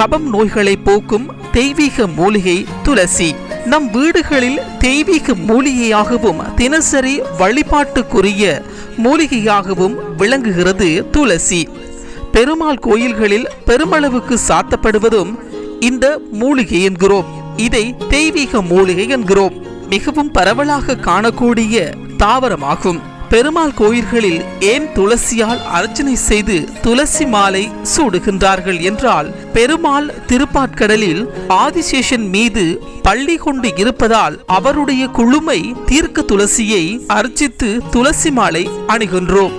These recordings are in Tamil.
கபம் நோய்களை போக்கும் தெய்வீக மூலிகை துளசி. நம் வீடுகளில் தெய்வீக மூலிகையாகவும் தினசரி வழிபாட்டுக்குரிய மூலிகையாகவும் விளங்குகிறது துளசி. பெருமாள் கோயில்களில் பெருமளவுக்கு சாத்தப்படுவதும் இந்த மூலிகை என்கிறோம். இதை தெய்வீக மூலிகை என்கிறோம். மிகவும் பரவலாக காணக்கூடிய தாவரமாகும். பெருமாள் கோயில்களில் ஏன் துளசியால் அர்ச்சனை செய்து துளசி மாலை சூடுகின்றார்கள் என்றால் பெருமாள் திருப்பாட்கடலில் ஆதிசேஷன் மீது பள்ளி கொண்டு இருப்பதால் அவருடைய குழுமை தீர்க்க துளசியை அர்ச்சித்து துளசி மாலை அணிகின்றோம்.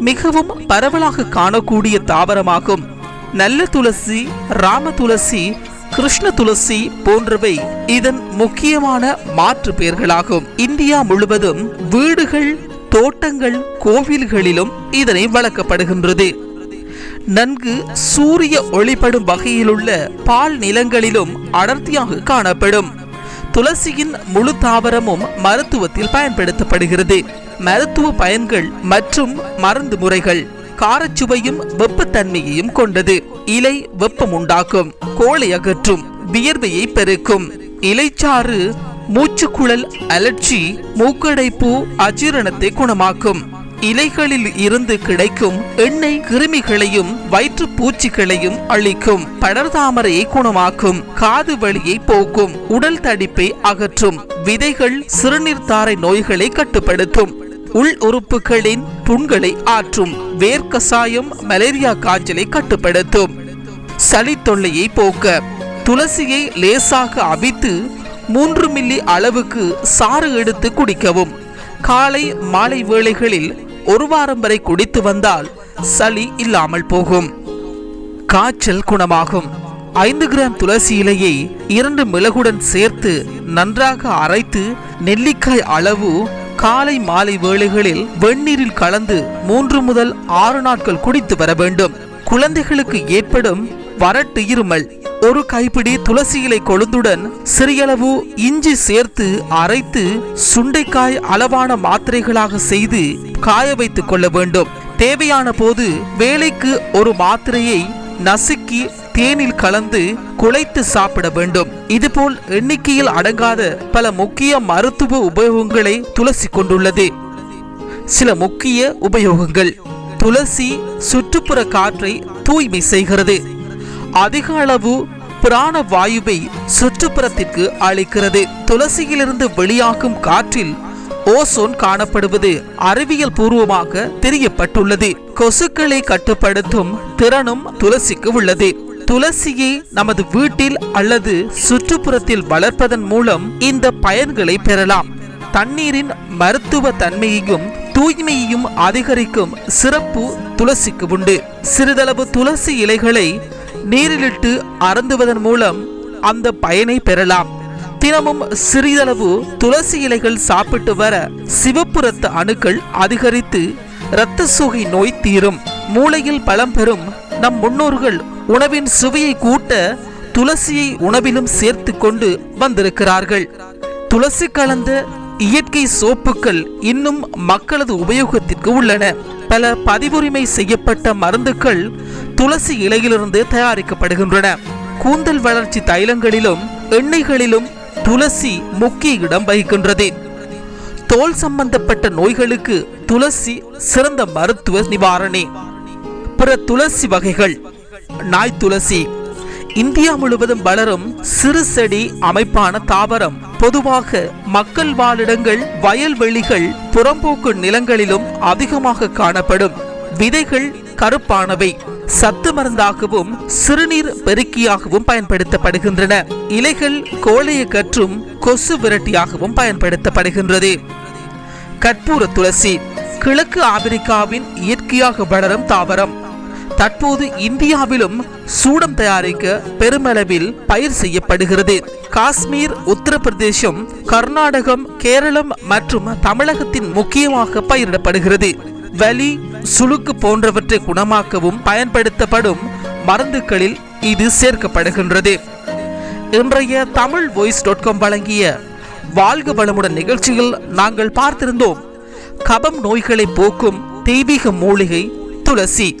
மிகவும் பரவலாக காணக்கூடிய தாவரமாகும். நல்ல துளசி ராம துளசி கிருஷ்ண துளசி போன்றவை இதன் முக்கியமான மாற்று பெயர்களாகும் இந்தியா முழுவதும் வீடுகள் தோட்டங்கள் கோவில்களிலும் இதனை வளர்க்கப்படுகின்றது. நன்கு சூரிய ஒளிப்படும் வகையிலுள்ள பால் நிலங்களிலும் அடர்த்தியாக காணப்படும். துளசியின் முழு தாவரமும் மருத்துவத்தில் பயன்படுத்தப்படுகிறது. மருத்துவ பயன்கள் மற்றும் மருந்து முறைகள் காரச்சுவையும் வெப்பத்தன்மையையும் கொண்டது. இலை வெப்பம் உண்டாக்கும் கோளை அகற்றும் வியர்வையை பெருக்கும். இலைச்சாறு மூச்சுக்குழல் அலர்ச்சி மூக்கடைப்பு அஜீரணத்தை குணமாக்கும். இலைகளில் இருந்து கிடைக்கும் எண்ணெய் கிருமிகளையும் வயிற்று பூச்சிகளையும் அழிக்கும். படர்தாமரையை குணமாக்கும். காது வலியை போக்கும் உடல் தடிப்பை அகற்றும். விதைகள் சிறுநீர் தாரை நோய்களை கட்டுப்படுத்தும். உள் உறுப்புகளின் புண்களை ஆற்றும். வேர்க்கசாயம் மலேரியா காய்ச்சலை கட்டுப்படுத்தும். சளி தொல்லையை போக்க. துளசியை லேசாக அவித்து மூன்று மில்லி அளவுக்கு சாறு எடுத்து குடிக்கவும். காலை மாலை வேளைகளில் ஒரு வாரம் வரை குடித்து வந்தால் சளி இல்லாமல் போகும். காய்ச்சல் குணமாகும். ஐந்து கிராம் துளசி இலையை இரண்டு மிளகுடன் சேர்த்து நன்றாக அரைத்து நெல்லிக்காய் அளவு காலை மாலை வேளைகளில் வெந்நீரில் கலந்து மூன்று முதல் ஆறு நாட்கள் குடித்து வர வேண்டும். குழந்தைகளுக்கு ஏற்படும் வறட்டு இருமல் ஒரு கைப்பிடி துளசி இலை கொழுந்துடன் சிறியளவு இஞ்சி சேர்த்து அரைத்து சுண்டைக்காய் அளவான மாத்திரைகளாக செய்து காய வைத்துக் கொள்ள வேண்டும். தேவையான போது வேலைக்கு ஒரு மாத்திரையை நசுக்கி தேனில் கலந்து குழைத்து சாப்பிட வேண்டும். இதுபோல் எண்ணிக்கையில் அடங்காத பல முக்கிய மருத்துவ உபயோகங்களை துளசி கொண்டுள்ளது. சில முக்கிய உபயோகங்கள். துளசி சுற்றுப்புற காற்றை தூய்மை செய்கிறது. அதிக அளவு பிராண வாயுவை சுற்றுப்புறத்திற்கு அளிக்கிறது. துளசியிலிருந்து வெளியாகும் காற்றில் ஓசோன் காணப்படுவது அறிவியல் பூர்வமாக தெரியப்பட்டுள்ளது. கொசுக்களை கட்டுப்படுத்தும் திறனும் துளசிக்கு உள்ளது. துளசியை நமது வீட்டில் அல்லது சுற்றுப்புறத்தில் வளர்ப்பதன் மூலம் இந்த பயன்களை பெறலாம். தண்ணீரின் மருத்துவ தன்மையையும் தூய்மையையும் அதிகரிக்கும் சிறப்பு துளசிக்கு உண்டு. சிறிதளவு துளசி இலைகளை நீரிலிட்டு அருந்துவதன் மூலம் அந்த பயனை பெறலாம். தினமும் சிறிதளவு துளசி இலைகள் சாப்பிட்டு வர சிவப்பு ரத்த அணுக்கள் அதிகரித்து இரத்த சுகை நோய் தீரும். மூளையில் பலம் பெறும் நம் முன்னோர்கள் உணவின் சுவையை கூட்ட துளசியை உணவிலும் சேர்த்து கொண்டு வந்திருக்கிறார்கள். துளசி கலந்த இயற்கை சோப்புகள் இன்னும் மக்களது உபயோகத்திற்கு உள்ளன. பல பதிவுரிமை செய்யப்பட்ட மருந்துகள் துளசி இலையிலிருந்து தயாரிக்கப்படுகின்றன. கூந்தல் வளர்ச்சி தைலங்களிலும் எண்ணெய்களிலும் துளசி முக்கிய இடம் வகிக்கின்றது. தோல் சம்பந்தப்பட்ட நோய்களுக்கு துளசி சிறந்த மருத்துவ நிவாரணி. பிற துளசி வகைகள் நாய் துளசி இந்தியா முழுவதும் வளரும் சிறு செடி அமைப்பான தாவரம். பொதுவாக மக்கள் வாழிடங்கள் வயல்வெளிகள் புறம்போக்கு நிலங்களிலும் அதிகமாக காணப்படும். விதைகள் கருப்பானவை. சத்து மருந்தாகவும் சிறுநீர் பெருக்கியாகவும் பயன்படுத்தப்படுகின்றன. இலைகள் கோழைய கற்றும் கொசு விரட்டியாகவும் பயன்படுத்தப்படுகின்றது. கற்பூர துளசி. கிழக்கு ஆப்பிரிக்காவின் இயற்கையாக வளரும் தாவரம். தற்போது இந்தியாவிலும் சூடம் தயாரிக்க பெருமளவில் பயிர் செய்யப்படுகிறது. காஷ்மீர் உத்தரப்பிரதேசம் கர்நாடகம் கேரளம் மற்றும் தமிழகத்தின் முக்கியமாக பயிரிடப்படுகிறது. வலி சுளுக்கு போன்றவற்றை குணமாக்கவும் பயன்படுத்தப்படும் மருந்துகளில் இது சேர்க்கப்படுகின்றது. இன்றைய தமிழ் வாய்ஸ் டாட் காம் வழங்கிய வாழ்க வளமுடன் நிகழ்ச்சியில் நாங்கள் பார்த்திருந்தோம். கபம் நோய்களை போக்கும் தெய்வீக மூலிகை துளசி.